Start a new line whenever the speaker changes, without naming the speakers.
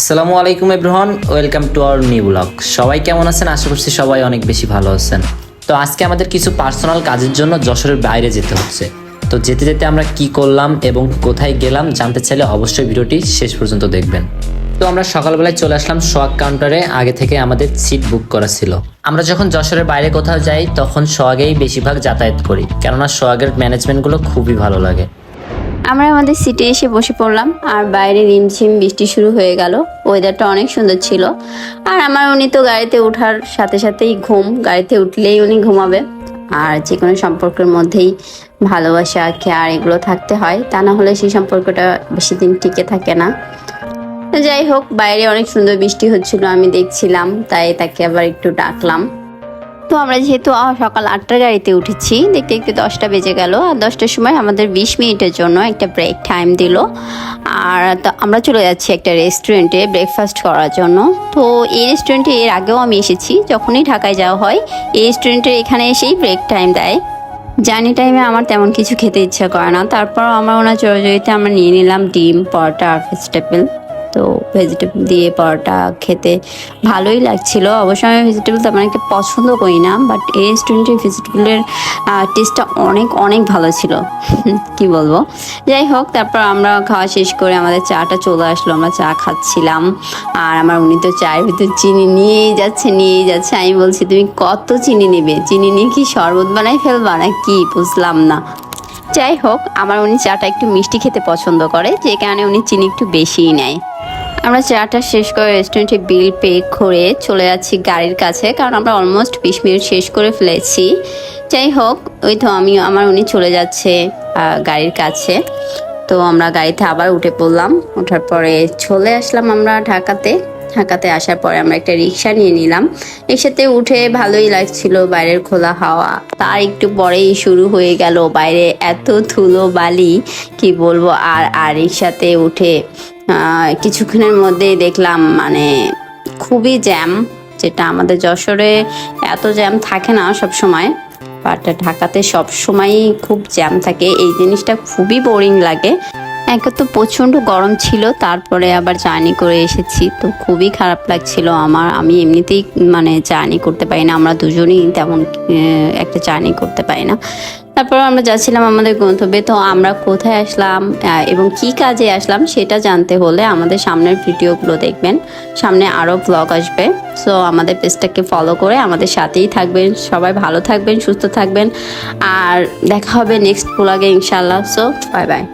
আসসালামু আলাইকুম এব্রহন welcome to our new blog. সবাই কেমন আছেন? আশা করছি সবাই অনেক বেশি ভালো আছেন। তো আজকে আমাদের কিছু পার্সোনাল কাজের জন্য যশোরের বাইরে যেতে হচ্ছে। তো যেতে যেতে আমরা কি করলাম এবং কোথায় গেলাম জানতে চাইলে অবশ্যই ভিডিওটি শেষ পর্যন্ত দেখবেন। তো আমরা সকালবেলায় চলে আসলাম সোয়াগ কাউন্টারে আগে থেকে আমাদের সিট বুক করা ছিল। আমরা যখন যশোরের বাইরে কোথাও যাই, তখন সোয়াগেই বেশিরভাগ যাতায়াত করি। কেননা সোয়াগের ম্যানেজমেন্টগুলো খুবই ভালো লাগে।
আমরা আমাদের সিটে এসে বসে পড়লাম, আর বাইরে রিমঝিম বৃষ্টি শুরু হয়ে গেল। ওয়েদারটা অনেক সুন্দর ছিল। আর আমার উনি তো গাড়িতে ওঠার সাথে সাথেই ঘুম, গাড়িতে উঠলেই উনি ঘুমাবে। আর যে কোনো সম্পর্কের মধ্যেই ভালোবাসা কেয়ার এগুলো থাকতে হয়। তা না হলে সেই সম্পর্কটা বেশি দিন টিকে থাকে না। যাই হোক, বাইরে অনেক সুন্দর বৃষ্টি হচ্ছিল, আমি দেখছিলাম, তাই তাকে আবার একটু ডাকলাম। তো আমরা যেহেতু সকাল আটটার গাড়িতে উঠেছি, দেখতে দেখতে দশটা বেজে গেল। আর দশটার সময় আমাদের বিশ মিনিটের জন্য একটা ব্রেক টাইম দিল। আর আমরা চলে যাচ্ছি একটা রেস্টুরেন্টে ব্রেকফাস্ট করার জন্য। তো এই রেস্টুরেন্টে এর আগেও আমি এসেছি। যখনই ঢাকায় যাওয়া হয়, এই রেস্টুরেন্টের এখানে এসেই ব্রেক টাইম দেয়। জার্নি টাইমে আমার তেমন কিছু খেতে ইচ্ছা করে না। তারপর আমার ওনার জড়িতে আমরা নিয়ে নিলাম ডিম, পরোটা আর ভেজিটেবল তো ভেজিটেবল দিয়ে পরোটা খেতে ভালোই লাগছিল। অবশ্য আমি ভেজিটেবল তেমন একটা পছন্দ করি না বাট এই রেস্টুরেন্টের ভেজিটেবলের টেস্টটা অনেক অনেক ভালো ছিল। কি বলব? যাই হোক, তারপর আমরা খাওয়া শেষ করে আমাদের চাটা চলে আসলো, আমরা চা খাচ্ছিলাম। আর আমার উনি তো চায়ের ভিতর চিনি নিয়েই যাচ্ছে নিয়েই যাচ্ছে। আমি বলছি, তুমি কত চিনি নেবে? চিনি নিয়ে কি শরবত বানাই ফেলবা না কি বুঝলাম না। যাই হোক, আমার উনি চাটা একটু মিষ্টি খেতে পছন্দ করে, যে কারণে উনি চিনি একটু বেশিই নেয়। আমরা চাটা শেষ করে রেস্টুরেন্টে বিল পে করে চলে যাচ্ছি গাড়ির কাছে, কারণ আমরা অলমোস্ট বিশ মিনিট শেষ করে ফেলেছি। যাই হোক, ওই তো আমি, আমার উনি চলে যাচ্ছে গাড়ির কাছে। তো আমরা গাড়িতে আবার উঠে পড়লাম। ওঠার পরে চলে আসলাম আমরা ঢাকাতে। ঢাকাতে আসার পরে আমরা একটা রিক্সা নিয়ে নিলাম। রিক্সাতে উঠে ভালোই লাগছিল, বাইরের খোলা হাওয়া। তার একটু পরেই শুরু হয়ে গেল বাইরে এত ধুলো বালি, কি বলব? আর আর রিক্সাতে উঠে কিছুক্ষণের মধ্যেই দেখলাম মানে খুবই জ্যাম, যেটা আমাদের যশোরে এত জ্যাম থাকে না সব সময় বাট ঢাকাতে সব সময়ই খুব জ্যাম থাকে। এই জিনিসটা খুবই বোরিং লাগে। একে তো প্রচণ্ড গরম ছিল, তারপরে আবার জার্নি করে এসেছি। তো খুবই খারাপ লাগছিল আমার। আমি এমনিতেই মানে জার্নি করতে পারি না, আমরা দুজনেই তেমন একটা জার্নি করতে পারি না। তারপর আমরা যাচ্ছিলাম আমাদের গন্তব্যে, তো আমরা কোথায় আসলাম এবং কি কাজে আসলাম সেটা জানতে হলে আমাদের সামনের ভিডিওগুলো দেখবেন। সামনে আরও ব্লগ আসবে সো আমাদের পেজটাকে ফলো করে আমাদের সাথেই থাকবেন। সবাই ভালো থাকবেন, সুস্থ থাকবেন, আর দেখা হবে নেক্সট ব্লগে ইনশাল্লাহ সো বাই বাই